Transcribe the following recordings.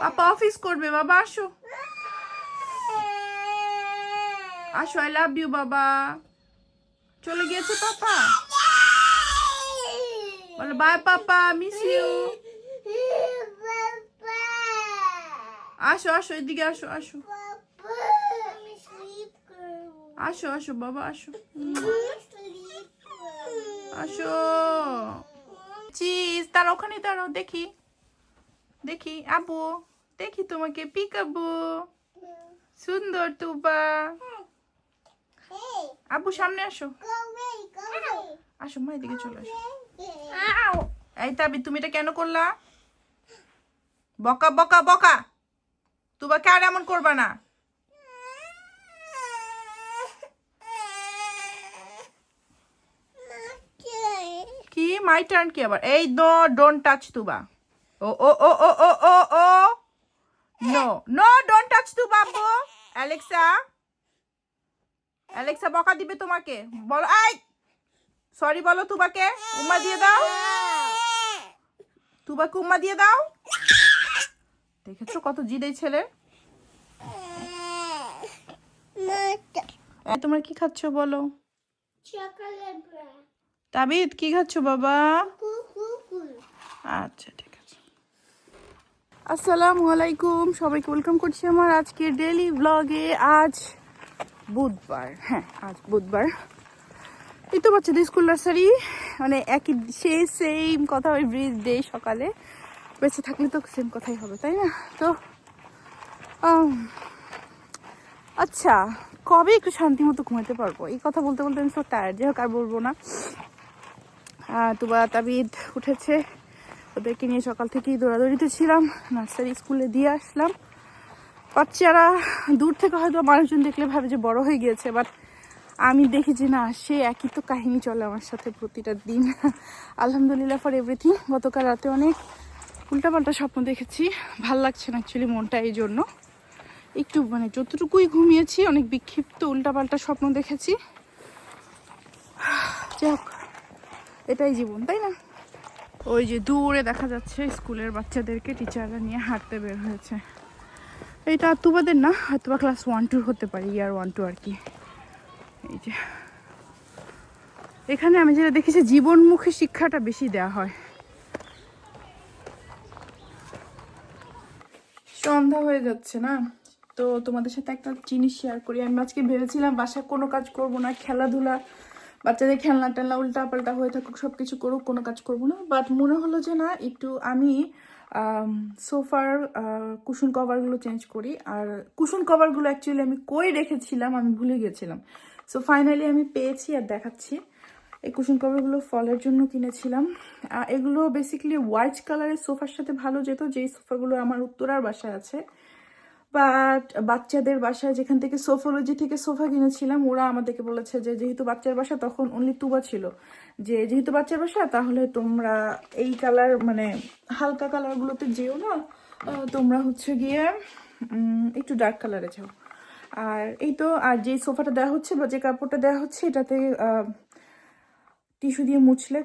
পাপা office করবে, বাবা, আসো। আসো আই লাভ ইউ বাবা। চলে গিয়েছে পাপা। বলো বাই পাপা মিস ইউ আসো আসো, এদিকে আসো আসো। আসো আসো, বাবা, আসো। আসো। চিজ তারা ওখানে দাঁড়াও, দেখি। দেখি আবু দেখি তোমাকে পিকাবু। সুন্দর তুবা। আবু সামনে আসো। আসো মা এদিকে চলে আসো। এই তাবি তুমি এটা কেন করলা? বকা বকা বকা। তুবাকে আর এমন করবা না? কি? মাই টার্ন কি আবার? এই ডোন্ট টাচ তুবা। ও ও ও ও ও ও ও no no don't touch Tuba আব্বু অ্যালেক্সা অ্যালেক্সা বকা দিবে তোমাকে। বলো এই সরি বলো তুবাকে। উম্মা দিয়ে দাও। তুবাকে উম্মা দিয়ে দাও। দেখেছ কত জিদ এই ছেলে তোমরা কি খাচ্ছ বলো? তাবিদ কি খাচ্ছ বাবা? আচ্ছা আসসালামু আলাইকুম। সবাইকে ওয়েলকাম করছি আমার আজকের ডেলি ব্লগে আজ বুধবার। হ্যাঁ আজ বুধবার। এই তো বাচ্চাদের স্কুল নার্সারি মানে একই সে সেম কথা ওই ব্রিজ ডে সকালে। বেঁচে থাকলে তো সেম কথাই হবে, তাই না? তো আচ্ছা কবে একটু শান্তি মতো ঘুমাতে পারব? এই কথা বলতে বলতে আমি সব টায়ার্ড যাই হোক আর বলব না। তুবা তাবিদ উঠেছে। ওদেরকে নিয়ে সকাল থেকেই দৌড়াদৌড়িতে ছিলাম নার্সারি স্কুলে দিয়ে আসলাম। বাচ্চারা দূর থেকে হয়তো মানুষজন দেখলে ভাবে যে বড় হয়ে গিয়েছে বাট আমি দেখি যে না, সে একই তো কাহিনী চলে আমার সাথে প্রতিটা দিন। আলহামদুলিল্লাহ ফর এভরিথিং গতকাল রাতে অনেক উল্টাপাল্টা স্বপ্ন দেখেছি। ভালো লাগছে না অ্যাকচুয়ালি মনটা এই জন্য। একটু মানে যতটুকুই ঘুমিয়েছি, অনেক বিক্ষিপ্ত উল্টাপাল্টা স্বপ্ন দেখেছি। যাই হোক, এটাই জীবন, তাই না? ওই যে দূরে দেখা যাচ্ছে স্কুলের বাচ্চাদেরকে টিচাররা নিয়ে হাঁটতে বের হয়েছে। এটা তুবাদের না? হয়তো বা ক্লাস ওয়ান টুর হতে পারে ইয়ার ওয়ান টু আর কি। এই যে। এখানে আমি যেটা দেখেছি, জীবনমুখী শিক্ষাটা বেশি দেওয়া হয়। সন্ধ্যা হয়ে যাচ্ছে না? তো তোমাদের সাথে একটা জিনিস শেয়ার করি। আমি আজকে ভেবেছিলাম বাসায় কোনো কাজ করব না, খেলাধুলা বাচ্চাদের খেলনা টেলনা উল্টা পাল্টা হয়ে থাকুক সব কিছু করুক, কোনো কাজ করব না। বাট মনে হলো যে না, একটু আমি সোফার কুশন কভারগুলো চেঞ্জ করি। আর কুশন কভারগুলো অ্যাকচুয়ালি আমি কই রেখেছিলাম, আমি ভুলে গেছিলাম। সো ফাইনালি আমি পেয়েছি আর দেখাচ্ছি। এই কুশন কভারগুলো ফলের জন্য কিনেছিলাম। এগুলো বেসিক্যালি হোয়াইট কালারের সোফার সাথে ভালো যেত, যেই সোফাগুলো আমার উত্তরার বাসায় আছে। বাট বাচ্চাদের বাসায় যেখান থেকে সোফোলজি থেকে সোফা কিনেছিলাম, ওরা আমাদেরকে বলেছে যে যেহেতু বাচ্চার বাসা, তখন অনলি তুবা ছিল। যে যেহেতু বাচ্চার বাসা, তাহলে তোমরা এই কালার মানে হালকা কালারগুলোতে যেও না তোমরা হচ্ছে গিয়ে একটু ডার্ক কালারে যাও। আর এই তো, আর যে সোফাটা দেওয়া হচ্ছে বা যে কাপড়টা দেওয়া হচ্ছে, এটাতে টিস্যু দিয়ে মুছলে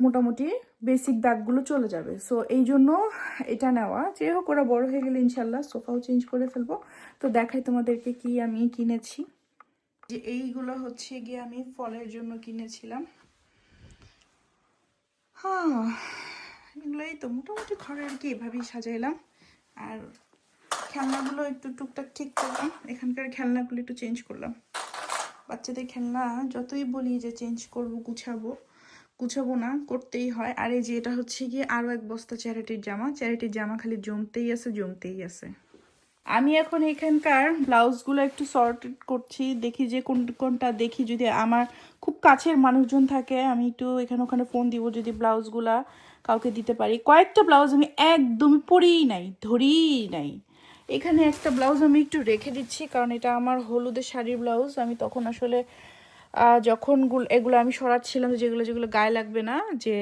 মোটামুটি বেসিক দাগগুলো চলে যাবে। সো এই জন্য এটা নেওয়া। যে হোক, ওরা বড় হয়ে গেলে ইনশাল্লাহ সোফাও চেঞ্জ করে ফেলব। তো দেখাই তোমাদেরকে কি আমি কিনেছি। যে এইগুলো হচ্ছে গিয়ে আমি ফলের জন্য কিনেছিলাম। হ্যাঁ এগুলোই তো মোটামুটি ঘরে আর কি এভাবেই সাজাইলাম। আর খেলনাগুলো একটু টুকটাক ঠিক করলাম। এখানকার খেলনাগুলো একটু চেঞ্জ করলাম। বাচ্চাদের খেলনা যতই বলি যে চেঞ্জ করব, গুছাবো গুছাবো না, করতেই হয়। আর এই যে এটা হচ্ছে গিয়ে আরও এক বস্তা চ্যারিটির জামা। চ্যারিটির জামা খালি জমতেই আছে জমতেই আছে। আমি এখন এখানকার ব্লাউজগুলো একটু সর্টেড করছি, দেখি যে কোন, কোনটা দেখি। যদি আমার খুব কাছের মানুষজন থাকে, আমি একটু এখানে ওখানে ফোন দিব যদি ব্লাউজগুলা কাউকে দিতে পারি। কয়েকটা ব্লাউজ আমি একদমই পরেই নাই, ধরেই নাই। এখানে একটা ব্লাউজ আমি একটু রেখে দিচ্ছি, কারণ এটা আমার হলুদের শাড়ির ব্লাউজ। আমি তখন আসলে যখন এগুলো আমি সরাচ্ছিলাম যেগুলো যেগুলো গায়ে লাগবে না, যে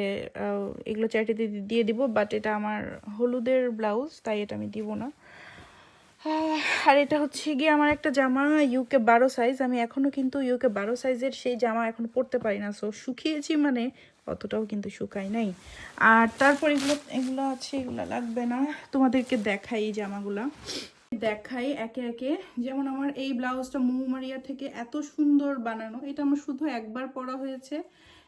এগুলো চাইটিতে দিয়ে দিব বাট এটা আমার হলুদের ব্লাউজ তাই এটা আমি দিব না। আর এটা হচ্ছে গিয়ে আমার একটা জামা ইউকে বারো সাইজ আমি এখনও কিন্তু ইউকে বারো সাইজের সেই জামা এখন পরতে পারি না সো শুকিয়েছি মানে অতটাও কিন্তু শুকাই নাই। আর তারপর এগুলো এগুলো আছে, এগুলো লাগবে না। তোমাদেরকে দেখাই এই জামাগুলা। দেখাই একে একে। যেমন আমার এই ব্লাউজটা মুমুমারিয়া থেকে এত সুন্দর বানানো, এটা আমার শুধু একবার পরা হয়েছে।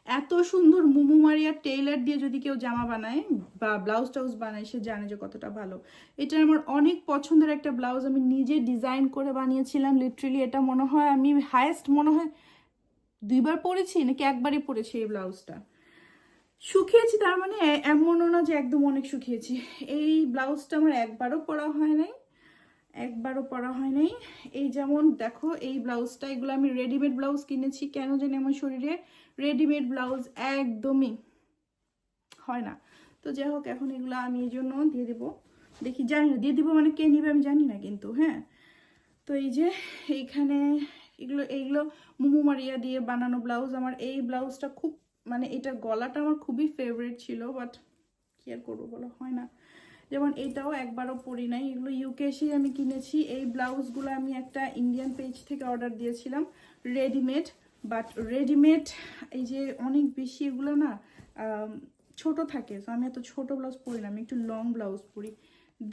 এত সুন্দর মুমুমারিয়া টেইলার দিয়ে যদি কেউ জামা বানায় বা ব্লাউজ টাউজ বানায়, সে জানে যে কতটা ভালো। এটা আমার অনেক পছন্দের একটা ব্লাউজ আমি নিজে ডিজাইন করে বানিয়েছিলাম লিটারেলি এটা মনে হয় আমি হায়েস্ট মনে হয় দুইবার পরেছি নাকি একবারই পরেছি এই ব্লাউজটা শুকিয়েছি, তার মানে এমনও না যে একদম অনেক শুকিয়েছি। এই ব্লাউজটা আমার একবারও পরা হয় নাই। একবারও পরা হয় নাই এই যেমন দেখো, এই ব্লাউজটা, এগুলো আমি রেডিমেড ব্লাউজ কিনেছি। কেন জানি আমার শরীরে রেডিমেড ব্লাউজ একদমই হয় না। তো যাই হোক, এখন এগুলো আমি এই জন্য দিয়ে দিব। দেখি, জানি না, দিয়ে দিব মানে কে নিবে আমি জানি না কিন্তু হ্যাঁ। তো এই যে, এইখানে এগুলো, এইগুলো মুমু মারিয়া দিয়ে বানানো ব্লাউজ। আমার এই ব্লাউজটা খুব মানে এটার গলাটা আমার খুবই ফেভারিট ছিল বাট কি আর করব বলো, হয় না। যেমন এটাও একবারও পরি নাই। এগুলো ইউকে এসেই আমি কিনেছি। এই ব্লাউজগুলো আমি একটা ইন্ডিয়ান পেজ থেকে অর্ডার দিয়েছিলাম। রেডিমেড বাট রেডিমেড এই যে অনেক বেশি এগুলো না ছোট থাকে। তো আমি এত ছোট ব্লাউজ পরি না, আমি একটু লং ব্লাউজ পরি।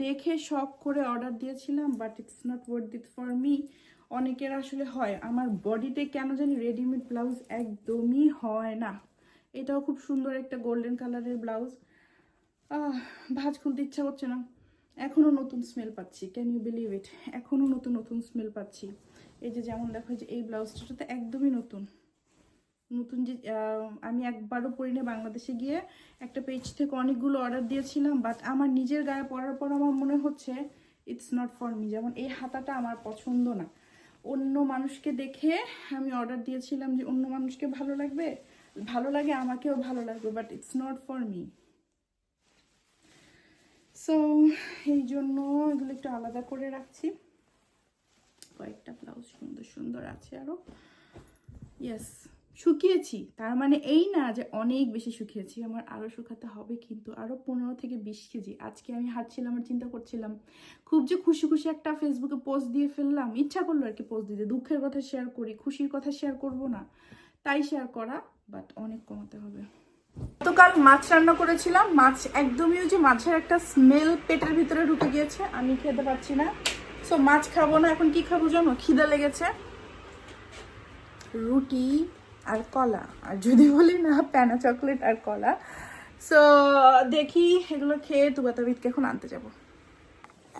দেখে শখ করে অর্ডার দিয়েছিলাম but it's not worth it for me অনেকের আসলে হয়, আমার বডিতে কেন জানি রেডিমেড ব্লাউজ একদমই হয় না। এটাও খুব সুন্দর একটা গোল্ডেন কালারের ব্লাউজ। ভাজ খুলতে ইচ্ছা করছে না। এখনও নতুন স্মেল পাচ্ছি ক্যান ইউ বিলিভ ইট এখনও নতুন নতুন স্মেল পাচ্ছি। এই যে যেমন দেখো যে এই ব্লাউজটা তো একদমই নতুন। নতুন যে আমি একবারও পরি না বাংলাদেশে গিয়ে। একটা পেজ থেকে অনেকগুলো অর্ডার দিয়েছিলাম বাট আমার নিজের গায়ে পরার পর আমার মনে হচ্ছে ইটস নট ফর মি যেমন এই হাতাটা আমার পছন্দ না। অন্য মানুষকে দেখে আমি অর্ডার দিয়েছিলাম যে অন্য মানুষকে ভালো লাগবে, ভালো লাগে, আমাকেও ভালো লাগবে but it's not for me so এই জন্য এগুলো একটু আলাদা করে রাখছি। কয়েকটা ব্লাউজ সুন্দর সুন্দর আছে আরও ইয়েস শুকিয়েছি। তার মানে এই না যে অনেক বেশি শুকিয়েছি। আমার আরও শুকাতে হবে কিন্তু আরও পনেরো থেকে বিশ কেজি। আজকে আমি হাঁটছিলাম আর চিন্তা করছিলাম, খুব যে খুশি খুশি একটা ফেসবুকে পোস্ট দিয়ে ফেললাম। ইচ্ছা করল আর কি পোস্ট দিতে। দুঃখের কথা শেয়ার করি, খুশির কথা শেয়ার করব না। তাই শেয়ার করা বাট অনেক কমাতে হবে। গতকাল মাছ রান্না করেছিলাম। মাছ একদমই ওই যে মাছের একটা স্মেল পেটের ভিতরে ঢুকে গিয়েছে। আমি খেতে পারছি না। সো মাছ খাব না। এখন কি খাব জানো? খিদে লেগেছে। রুটি আর কলা। আর যদি বলি না, প্যানা চকলেট আর কলা। সো দেখি এগুলো খেয়ে তুবাতাবিদকে এখন আনতে যাব।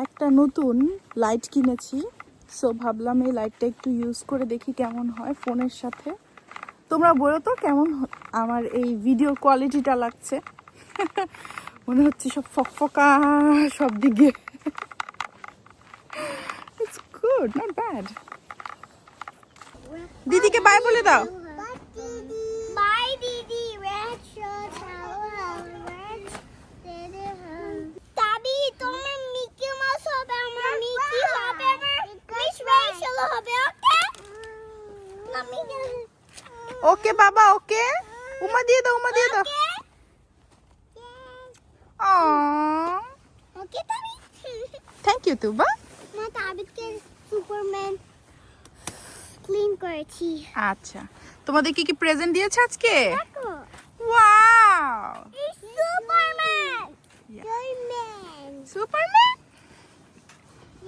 একটা নতুন লাইট কিনেছি। সো ভাবলাম এই লাইটটা একটু ইউজ করে দেখি কেমন হয় ফোনের সাথে। তোমরা বলো তো কেমন আমার এই ভিডিও কোয়ালিটিটা লাগছে? মনে হচ্ছে সব ফকফকা, সব দিকে। ইটস গুড নট ব্যাড দিদিকে বাই বলে দাও। বাই দিদি। Red hello, red. Didi, দাদি তোমার মিকি মাউস হবে আমার মিকি হবে আমার মিস রেচেল হবে ওকে না মিকি ওকে বাবা ওকে। উমা দিয়ে দাও উমা দিয়ে দাও। Thank you Tuba. মা তাবিদকে সুপারম্যান ক্লিন করেছি। আচ্ছা। তোমাদের কি কি প্রেজেন্ট দিয়েছে আজকে? Wow Superman Superman Superman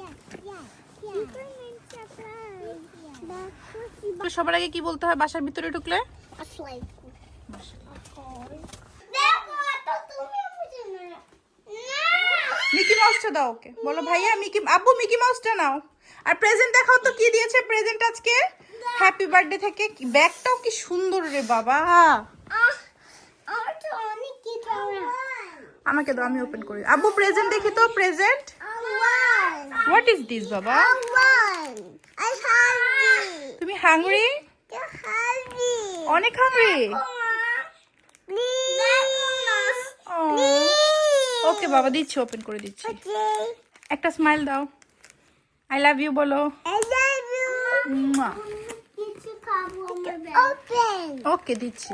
Yes, yes, yes. Superman surprise. That's সবার আগে কি বলতে হয় বাসার ভিতরে ঢুকলে? মিকি মাউসটা দাও ওকে। বলো ভাইয়া মিকি আব্বু মিকি মাউসটা নাও। আর প্রেজেন্ট দেখাও তো কি দিয়েছে প্রেজেন্ট আজকে? হ্যাপি বার্থডে থেকে। কি- ব্যাগটাও কি সুন্দর রে বাবা। আমাকে দাও আমি ওপেন করি। আব্বু প্রেজেন্ট দেখি তো প্রেজেন্ট হোয়াট ইজ দিস বাবা. I hungry. তুমি হাংরি অনেক হাংরি. ওকে বাবা, দিচ্ছি ওপেন করে দিচ্ছি একটা স্মাইল দাও আই লাভ ইউ বলো. ওকে দিচ্ছি.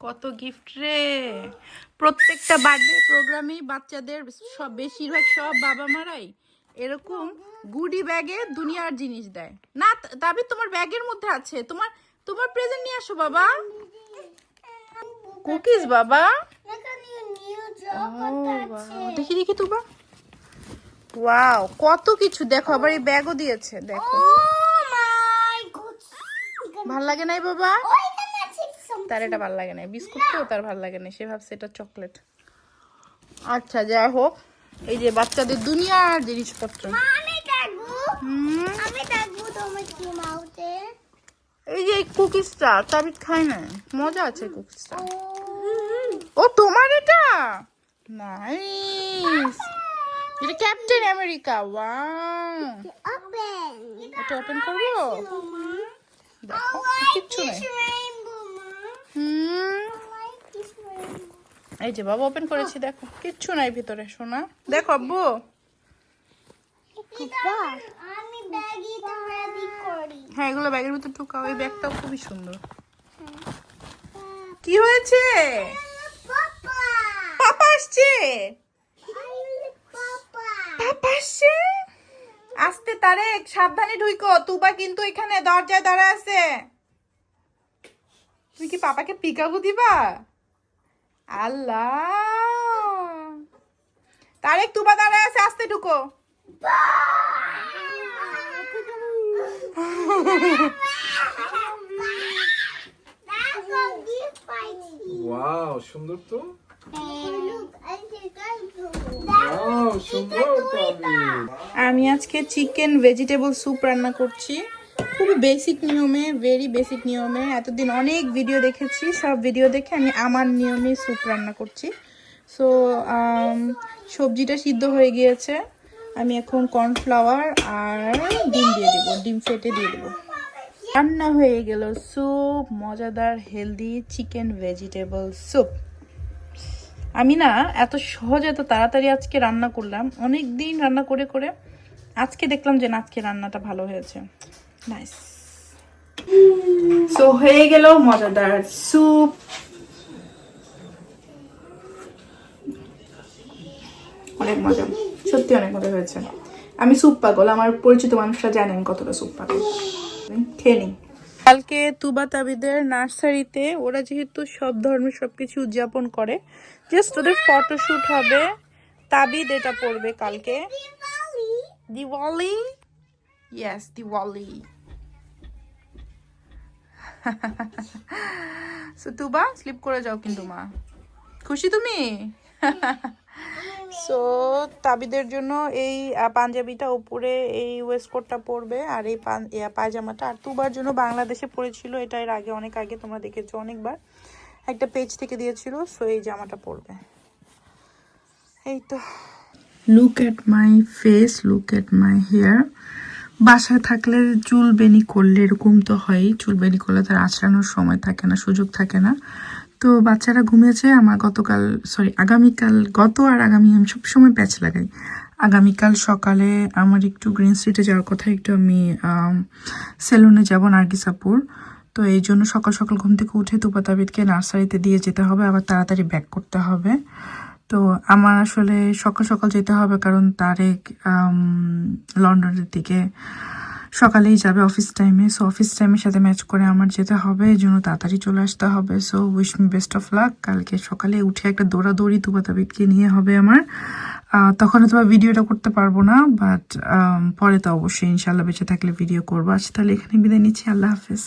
কত গিফট রে প্রত্যেকটা বার্থডে প্রোগ্রামেই বাচ্চাদের সব, বেশিরভাগ সব বাবা মারাই এরকম গুডি ব্যাগে দুনিয়ার জিনিস দেয়। না ত- তবে তোমার ব্যাগের মধ্যে আছে। তোমার তোমার প্রেজেন্ট নিয়ে আসো বাবা। কুকিজ বাবা। দেখি দেখি তুবা ওয়াও কত কিছু। দেখো আবার এই ব্যাগও দিয়েছে দেখো। ভালো লাগে নাই বাবা? তার এটা ভালো লাগে না বিস্কুট তো তার ভালো লাগে না সে ভাবছে এটা চকলেট আচ্ছা যাই হোক। এই যে বাচ্চাদের দুনিয়ার জিনিসপত্র। এই যে কুকিজটা তাবি খায় না। মজা আছে কুকিজটা ও তোমার এটা? নাইস এটা ক্যাপ্টেন আমেরিকা ওয়াও এটা ওপেন করব? দেখো কিচ্ছু নেই। হুম। এই যে বাবা ওপেন করেছি, দেখো। কিচ্ছু নাই ভিতরে, সোনা। দেখো, আব্বু। হ্যাঁ এগুলো ব্যাগের ভিতর ঢুকাও, এই ব্যাগটাও খুবই সুন্দর। কি হয়েছে? পাপা আসছে? পাপা আসছে? আসতে তারেক, সাবধানে ঢুইকো। তুবা কিন্তু এখানে দরজায় দাঁড়া আছে। তুমি কি পাপাকে পিকাবু দিবা? আল্লাহ। তারেক তুবা দাঁড়ায় আছে আসতে ঢুকো. ওয়াও সুন্দর তো। আমি আজকে চিকেন ভেজিটেবল স্যুপ রান্না করছি। খুবই বেসিক নিয়মে ভেরি বেসিক নিয়মে এতদিন অনেক ভিডিও দেখেছি। সব ভিডিও দেখে আমি আমার নিয়মে স্যুপ রান্না করছি। সো সবজিটা সিদ্ধ হয়ে গিয়েছে। আমি এখন কর্নফ্লাওয়ার আর ডিম দিয়ে দেবো, ডিম ফেটে দিয়ে দেবো। রান্না হয়ে গেল স্যুপ মজাদার হেলদি চিকেন ভেজিটেবল স্যুপ আমি না, এত সহজ, এত তাড়াতাড়ি আজকে রান্না করলাম। অনেক দিন রান্না করে করে আজকে দেখলাম যে না, আজকে রান্নাটা ভালো হয়েছে। নাইস সো হয়ে গেল মজাদার স্যুপ অনেক মজা সত্যি অনেক মজা হয়েছে। আমি স্যুপ পাগল আমার পরিচিত মানুষরা জানেন কতটা স্যুপ পাগল। খেয়ে নিই। কালকে তুবা তাবিদের নার্সারিতে ওরা যেহেতু সব ধর্মের সবকিছু উদযাপন করে জাস্ট ওদের ফটোশুট হবে। তাবিদ এটা পড়বে কালকে। Diwali yes Diwali so Tuba sleep করে যাও কিন্তু মা। খুশি তুমি? সো তাবিদের জন্য এই পাঞ্জাবিটা উপরে এই ওয়েস্টকোটটা পরবে আর এই পান- পায়জামাটা। আর তুবার জন্য বাংলাদেশে পরেছিল এটা এর আগে অনেক আগে তোমরা দেখেছ অনেকবার। একটা পেজ থেকে দিয়েছিল সো এই জামাটা পরবে। এই তো। Look at my face look at my hair বাসায় থাকলে চুল বেনি করলে এরকম তো হয়ই। চুল বেনি করলে তার আঁচড়ানোর সময় থাকে না, সুযোগ থাকে না। তো বাচ্চারা ঘুমিয়েছে, আমার গতকাল সরি আগামীকাল, গত আর আগামী, আমি সবসময় প্যাচ লাগাই। আগামীকাল সকালে আমার একটু গ্রিন স্ট্রিটে যাওয়ার কথা, একটু আমি সেলুনে যাব নার্গিসাপুর। তো এই জন্য সকাল সকাল ঘুম থেকে উঠে তুপাতাবিদকে নার্সারিতে দিয়ে যেতে হবে, আবার তাড়াতাড়ি ব্যাক করতে হবে। তো আমার আসলে সকাল সকাল যেতে হবে কারণ তারেক লন্ডনের দিকে সকালেই যাবে অফিস টাইমে সো অফিস টাইমের সাথে ম্যাচ করে আমার যেতে হবে, এই জন্য তাড়াতাড়ি চলে আসতে হবে। So wish me best of luck কালকে সকালে উঠে একটা দৌড়াদৌড়ি তুবাতাবিদকে নিয়ে হবে আমার। তখন হয়তো ভিডিওটা করতে পারব না বাট পরে তো অবশ্যই ইনশাল্লাহ বেঁচে থাকলে ভিডিও করব। আচ্ছা তাহলে এখানে বিদায় নিচ্ছি। আল্লাহ হাফেজ।